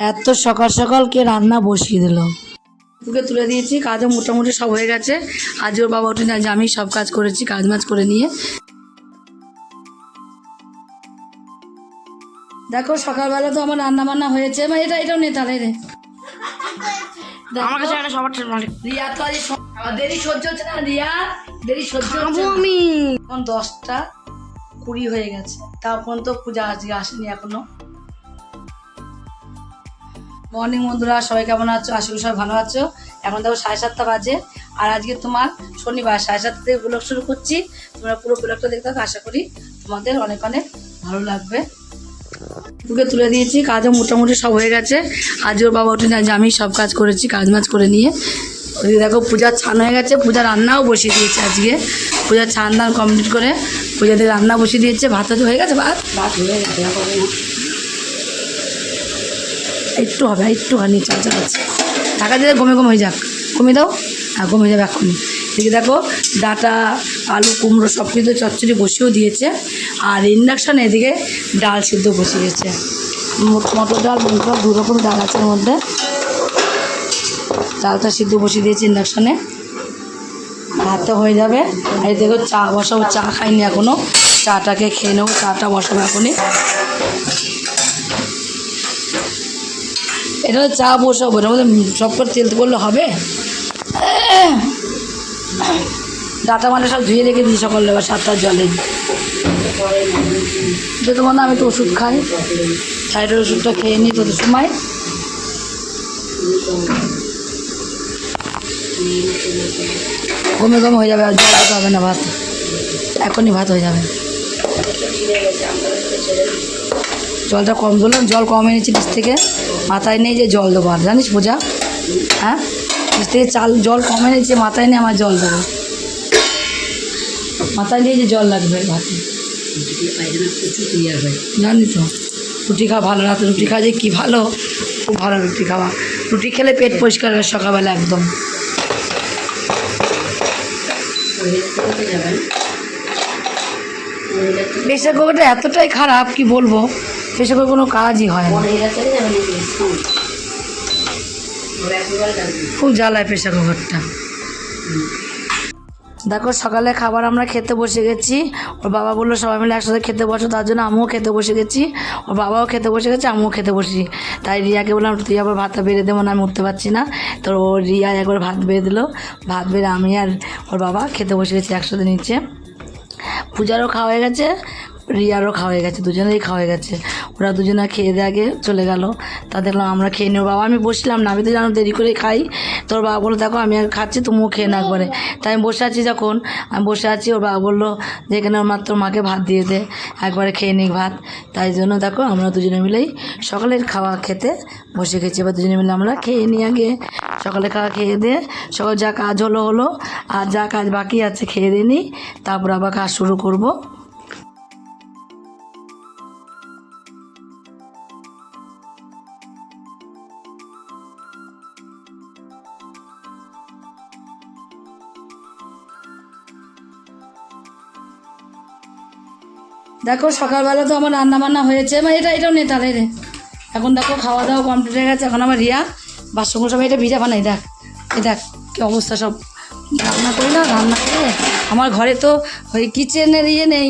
এত সকাল সকাল কে রান্না বসিয়ে দিল? ওকে তুলে দিয়েছি কাজও মোটামুটি সব হয়ে গেছে। আজ ওর বাবা উঠে আজ আমি সব কাজ করেছি কাজ মাজ করে নিয়ে। দেখো সকালবেলা তো আমার রান্না বান্না হয়েছে। মা এটা এটাও নে তাহলে রে দেখো, আমার কাছে একটা সবার রিয়া তো আজ দেরি সহ্য হচ্ছে না রিয়া। দেরি সহ্য হচ্ছে আমি। এখন দশটা কুড়ি হয়ে গেছে। তখন তো পূজা আজকে আসেনি এখনও। মর্নিং বন্ধুরা, সবাই কেমন আছো? আশা সবাই ভালো আছো। এখন দেখো সাড়ে সাতটা বাজে। আর আজকে তোমার শনিবার, সাড়ে সাতটা থেকে ব্লগ শুরু করছি। তোমরা পুরো ব্লগটা দেখতে থাকো, আশা করি তোমাদের অনেক অনেক ভালো লাগবে। তোকে তুলে দিয়েছি, কাজও মোটামুটি সব হয়ে গেছে। আজ ওর বাবা উঠে আজ আমি সব কাজ করেছি, কাজ মাজ করে নিয়ে। ওদিকে দেখো পূজার ছান হয়ে গেছে, পূজা রান্নাও বসিয়ে দিয়েছে আজকে। পূজার ছান দান কমপ্লিট করে পূজা দিয়ে রান্না বসিয়ে দিয়েছে, ভাত হয়ে গেছে ভাত? ভাত হয়ে গেছে। একটু হবে, আর একটুখানি চাল চাল আছে টাকা দিলে গমে গম হয়ে যাক। কমিয়ে দাও হ্যাঁ কমে যাবে এক্ষুনি। এদিকে দেখো, ডাটা, আলু, কুমড়ো সব কিছু চচ্চড়ি বসিয়েও দিয়েছে, আর ইন্ডাকশানে এদিকে ডাল সিদ্ধ বসিয়েছে মোট- মটর ডাল, মুগ ডাল দু রকম ডাল আছে এর মধ্যে। ডালটা সিদ্ধ বসিয়ে দিয়েছে ইন্ডাকশানে ভাতটা হয়ে যাবে। আর দেখো, চা বসাবো, চা খাইনি এখনও চাটাকে খেয়ে নেব, চাটা বসাবো এখনই। এটা চা বসাবো এটার মধ্যে করে তেল করলে হবে। ডাটা মানে সব ধুয়ে রেখে দিই সকালে এবার সাতটার জলে। যেহেতু মানে আমি তো ওষুধ খাই। থাইরয়েড ওষুধটা খেয়ে নিই তত সময়। গমে গমে হয়ে যাবে, আর জল হবে না ভাত। এখনই ভাত হয়ে যাবে। জলটা কম দিলাম জল কম এনেছি নিচ থেকে। মাথায় নেই যে জল দেবো আর, জানিস পূজা? হ্যাঁ? নিচ থেকে চাল, জল কম এনেছি, মাথায় নিয়ে আমার জল দেবো। মাথায় নিয়ে যে জল লাগবে। ভাতে জানি তো, রুটি খাওয়া ভালো রাতে রুটি খাওয়া যে কী ভালো? খুব ভালো রুটি খাওয়া। রুটি খেলে পেট পরিষ্কার হয় সকালবেলা একদম। প্রেশার কুকারটা এতটাই খারাপ, কি বলব? কুকার কোনো কাজই হয় না। খুব জ্বালায় প্রেশার কুকারটা। দেখো, সকালে খাবার আমরা খেতে বসে গেছি। ওর বাবা বলল, সবাই মিলে একসাথে খেতে বসো। তার জন্য আমিও খেতে বসে গেছি। ওর বাবাও খেতে বসে গেছে, আমিও খেতে বসেছি তাই রিয়াকে বললাম, তুই আবার ভাতটা বেড়ে দেবো না আমি উঠতে পারছি না। তো ও রিয়া একবার ভাত বেড়ে দিলো। ভাত বেড়ে আমি আর ওর বাবা খেতে বসে গেছি একসাথে নিচে। পূজারও খাওয়া হয়ে গেছে। রিয়ারও খাওয়া গেছে দুজনেই খাওয়া হয়ে গেছে। ওরা দুজনে খেয়ে দিয়ে আগে চলে গেল। তা দেখলাম আমরা খেয়ে নেব। বাবা, আমি বসলাম না, আমি তো জানো দেরি করে খাই। তোর বাবা বলল, দেখো, আমি আর খাচ্ছি, তুমিও খেয়ে না একবারে। তাই আমি বসে আছি যখন, আমি বসে আছি, ওর বাবা বলল, যে এখানে ওর মাত্র মাকে ভাত দিয়ে দে, একবারে খেয়ে নিক ভাত। তাই জন্য দেখো, আমরা দুজনে মিলেই সকালের খাওয়া খেতে বসে গেছি। এবার দুজনে মিলে আমরা খেয়ে নিই আগে। সকালে খাওয়া খেয়ে দিয়ে, সকাল যা কাজ হলো হলো, আর যা কাজ বাকি আছে খেয়ে দিয়ে নিই। তারপর আবার কাজ শুরু করব। দেখো সকালবেলা তো আমার রান্না বান্না হয়েছে মানে এটা এটাও নে তাহলে রে। এখন দেখো খাওয়া দাওয়া কমপ্লিট হয়ে গেছে, এখন আমার রিয়া বাসন সব এটা ভিজা বানাই দেখ। এই দেখ কি অবস্থা সব। রান্না করি না, রান্না করে আমার ঘরে তো ওই কিচেনের ইয়ে নেই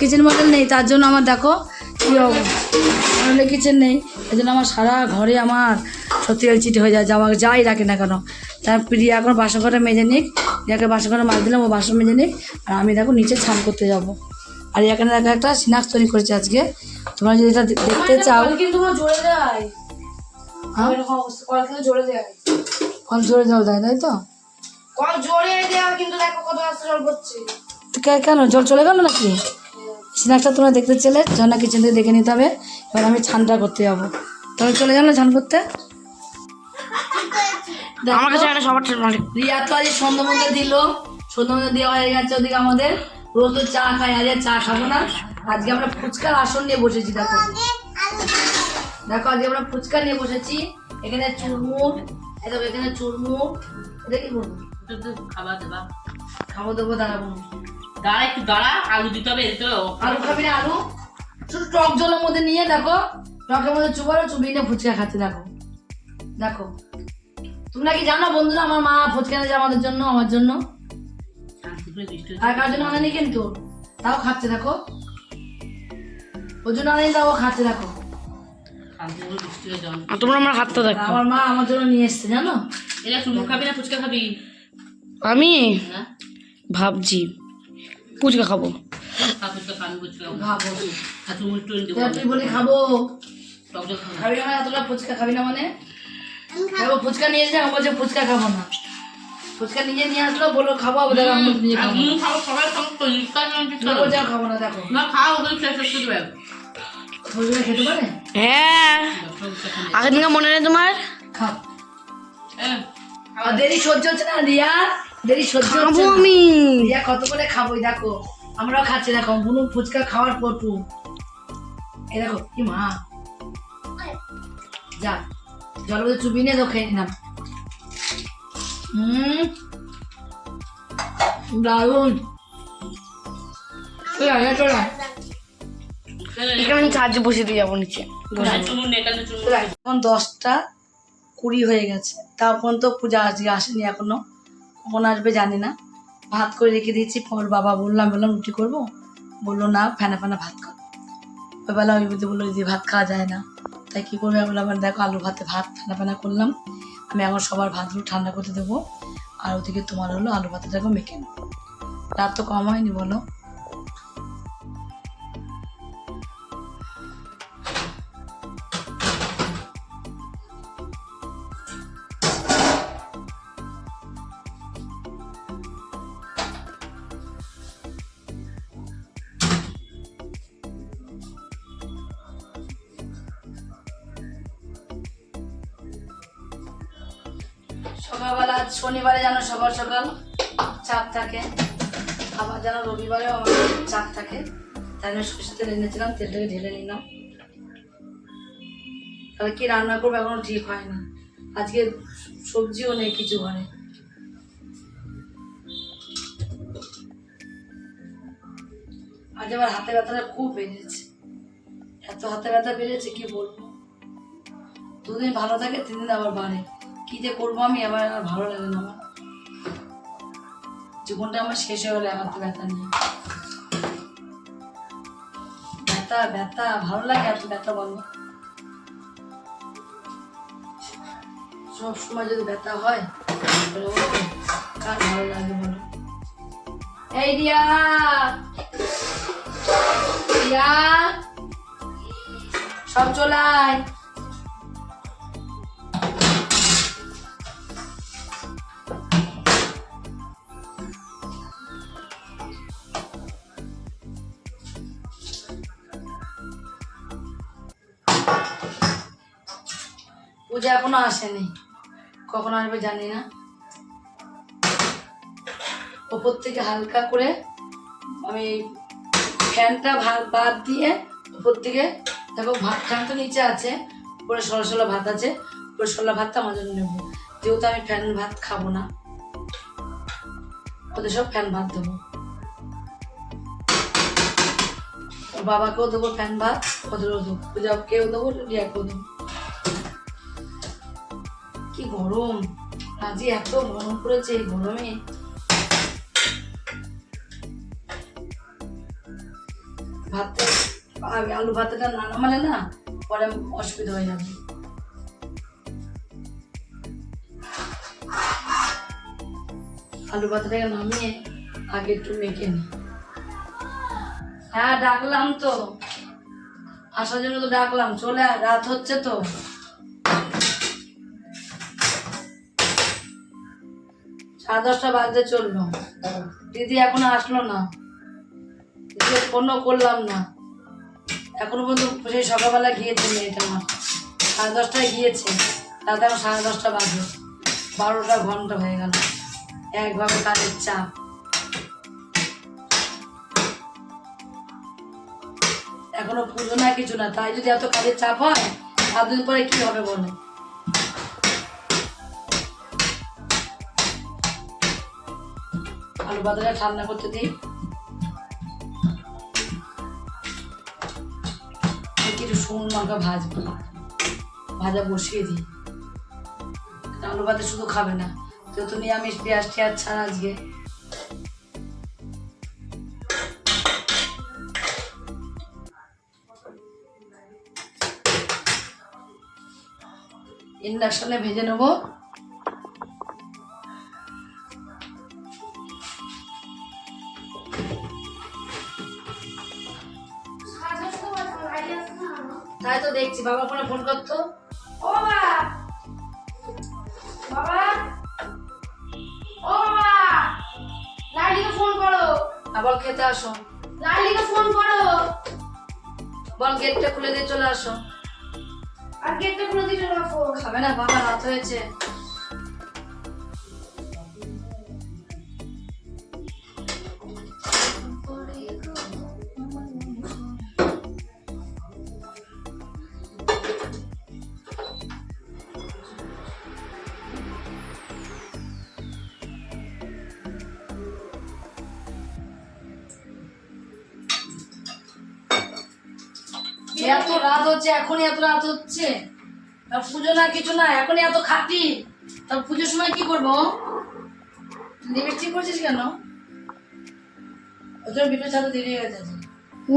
কিচেন মডেল নেই, তার জন্য আমার দেখো কী অবস্থা। কিচেন নেই, এই জন্য আমার সারা ঘরে আমার সত্যি চিটে হয়ে যায় জামা যাই রাখে না কেন। তার প্রিয়া এখন বাসন ঘরে মেজে নিক রিয়াকে বাসন ঘরে মাছ দিলাম, ও বাসন মেজে নিক, আর আমি দেখো নিচে স্নান করতে যাব। আর এখানে দেখো একটা স্ন্যাক্স তৈরি করেছে আজকে। তোমরা যদি এটা দেখতে চাও কিন্তু তোমার জোরে দেয়। হ্যাঁ? এরকম অবস্থা কল কিন্তু জোরে দেয়। কল জোরে জল দেয় তাই তো? কল জোরে দেওয়া কিন্তু দেখো কত রাস্তা জল পড়ছে। কে- কেন? জল চলে গেল নাকি? স্ন্যাক্সটা তোমরা দেখতে চলে ঝর্ণা কিচেন থেকে দেখে নিতে হবে। এবার আমি ছানটা করতে যাব। তাহলে চলে যাব না ছান করতে? আমার কাছে সবার রিয়া তো আজ সন্ধ্যা মধ্যে দিল। সন্ধ্যা মধ্যে দেওয়া হয়ে গেছে ওদিকে আমাদের। রোজ তো চা খাই আজ আর চা খাব না। আজকে আমরা ফুচকার আসন নিয়ে বসেছি দেখো। দেখো আজকে আমরা ফুচকা নিয়ে বসেছি। এখানে চুরমুট দেখো এখানে চুরমুট এটা কি বলব? খাবার দেবা। খাব দেবো দাঁড়াবো। দাঁড়া একটু দাঁড়া আলু দিতে হবে দিতে আলু খাবি না আলু? শুধু টক জলের মধ্যে নিয়ে দেখো। টকের মধ্যে চুবারও চুবিয়ে নিয়ে ফুচকা খাচ্ছে দেখো। দেখো। তোমরা কি জানো বন্ধুরা আমার মা ফুচকা এনেছে আমাদের জন্য আমার জন্য? আর কার জন্য আনেনি কিন্তু? তাও খাচ্ছে দেখো। ওর জন্য আনেনি তাও ও খাচ্ছে দেখো। তোমরা আমার হাতটা দেখো। আমার মা আমার জন্য নিয়ে এসছে জানো? এরা চুমুক খাবি না ফুচকা খাবি? আমি? হ্যাঁ। ভাবছি। ফুচকা খাব। তুই বলি খাব? খাবি না। এতটা ফুচকা খাবি না মানে? ফুচকা নিয়ে এসে আমার বলছে ফুচকা খাব না। ফুচকা নিজে নিয়ে আসলো বলল খাব আমি নিজে খাব। আমি খাব সবাই খাব তো না বলছে খাব না। দেখো। না খাও ওগুলো শেষ করতে দেবে ফুচকা খেতে পারে? হ্যাঁ। আগের মনে নেই তোমার? খাও। দেরি সহ্য হচ্ছে না রিয়া? দেরি সহ্য হচ্ছে খাব আমি। রিয়া কত করে খাবোই দেখো। আমরাও খাচ্ছি দেখো বুনু ফুচকা খাওয়ার পটু। এই দেখো কি মা। যা জল বোধ চুবি নিয়ে তো খেয়ে নিলাম। দারুণ। এখানে আমি চার্জে বসে দিয়ে যাব নিচে। এখন দশটা কুড়ি হয়ে গেছে। তারপর তো পূজা আজকে আসেনি এখনও। কখন আসবে জানি না। ভাত করে রেখে দিয়েছি। পর বাবা বললাম বললাম রুটি করব? বলল না ফেনা ফেনা ভাত ওই বেলা ওই বুঝতে বলল যে ভাত খাওয়া যায় না। তাই কী করবে? আমি বললাম দেখো আলু ভাতে ভাত ফেনা ফেনা করলাম। আমি আমার সবার ভাতগুলো ঠান্ডা করতে দেবো। আর ওদিকে তোমার হলো আলু ভাতটাকে মেখে নেব। রাত তো কম হয়নি বলো। আজ শনিবারে যেন সকাল সকাল চাপ থাকে, আবার যেন রবিবারেও আমার চাপ থাকে, তাই আমি সরষের তেল এনেছিলাম তেলটাকে ঢেলে নিলাম। তাহলে কি রান্না করব এখনও ঠিক হয়নি আজকে সবজিও নেই, কিছু ঘরে আজ আবার হাতে ব্যথাটা খুব বেড়েছে। এত হাতে ব্যথা বেড়েছে, কি বলব? দুদিন ভালো থাকে তিন দিন আবার বাড়ে। কি যে করব আমি, আমার আর ভালো লাগে না আমার। জীবনটা আমার শেষ হয়ে গেলে হাতে ব্যথা নিয়ে। ব্যথা ব্যথা, ভালো লাগে এত ব্যথা বলো। সব সময় যদি ব্যথা হয় কার ভালো লাগে বলো। এই রিয়া রিয়া, সব চলে পূজা এখনও আসেনি। কখন আসবে জানি না। ওপর থেকে হালকা করে আমি ফ্যানটা বাদ দিয়ে উপর থেকে দেখো ভাত ফ্যান তো নিচে আছে, উপরে সলা সলা ভাত আছে, উপরে সলা ভাতটা আমার জন্য নেব। যেহেতু আমি ফ্যান ভাত খাব না, ওদের সব ফ্যান ভাত দেবো। বাবাকেও দেবো ফ্যান ভাত ওদেরও দেবো পূজাকেও দেবো, রিয়াকেও দেবো। কি গরম। আজকে এত গরম পড়েছে এই গরমে। আগে আলু ভাতটা না নামালে না, পরে অসুবিধা হয়ে যাবে। আলু ভাতটাকে নামিয়ে আগে একটু মেখে নি। হ্যাঁ ডাকলাম তো। আসার জন্য তো ডাকলাম। চলে রাত হচ্ছে তো। সাড়ে দশটা বাজতে চলল। দিদি এখনও আসলো না। দিদি ফোনও করলাম না। এখনও পর্যন্ত সেই সকালবেলা গিয়েছে মেয়েটা আমার। সাড়ে দশটায় গিয়েছে। তাতে আমার সাড়ে দশটা বাজে। বারোটা ঘণ্টা হয়ে গেল। একভাবে কাজের চাপ। এখনও পুজো না কিছু না। তাই যদি এত কাজের চাপ হয় সাত দিন পরে কি হবে বলো? আলু বাদাটা ঠান্ডা করতে দিই। কিছু শুকনো লঙ্কা ভাজবো। ভাজা বসিয়ে দিই। আলু ভাতে শুধু খাবে না। তো তুমি আমি পেঁয়াজ টেয়াজ ছাড়া আজকে ইন্ডাকশনে ভেজে নেব। তাই তো দেখছি বাবা ফোনে ফোন করতো। ও বাবা! ও লাইলিকে ফোন করো। আবার খেতে আসো। লাইলিকে ফোন করো। বল গেটটা খুলে দিয়ে চলে আসো। আর গেটটা খুলে দিয়ে চলে খাবে না বাবা রাত হয়েছে। এত রাত হচ্ছে এখনই এত রাত হচ্ছে। আর পুজো না কিছু না এখনই এত খাটি। তার পুজোর সময় কি করব? লিপস্টিক করছিস কেন? ওই জন্য ভিডিও ছাড়তে দেরি হয়ে যাচ্ছে।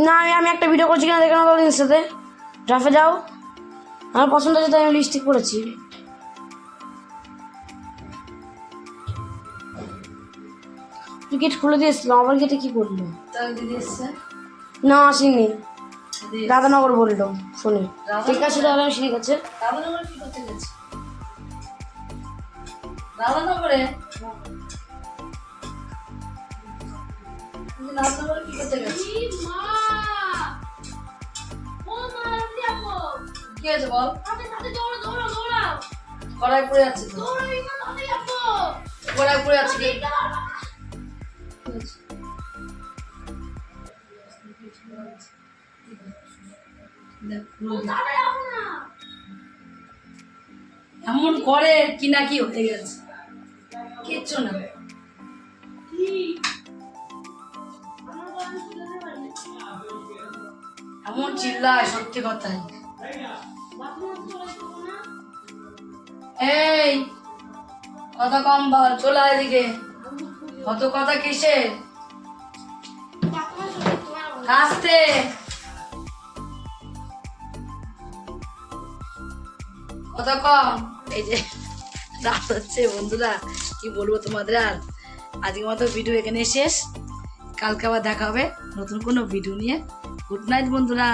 না আমি আমি একটা ভিডিও করছি কিনা দেখে না তোর সাথে ড্রাফে যাও। আমার পছন্দ হচ্ছে তাই আমি লিপস্টিক করেছি। তুই গেট খুলে দিয়েছিলাম আবার গেটে কি করল? তাহলে দিদি এসছে। না আসেনি। রাধানগর বলল রাধানগর? ঠিক আছে তাহলে আমি ঠিক আছে রাধানগরে কি করতে গেছে? রাধানগরে রাধানগরে কি করতে গেছে? কি হয়েছে বল? কড়াই পড়ে তো। কড়াই পড়ে এমন করে কি না কি হয়ে গেছে। কিচ্ছু না। এমন চিল্লায়, সত্যি কথাই। এই, কথা কম বল, চলে এদিকে। কত কথা কিসে বাথরুমে চলে যেতে পারব না। আসতে কত কম এই যে রাত হচ্ছে বন্ধুরা, কি বলব তোমাদের আর? আজকের মতো ভিডিও এখানে শেষ। কালকে আবার দেখা হবে নতুন কোনো ভিডিও নিয়ে। গুড নাইট বন্ধুরা।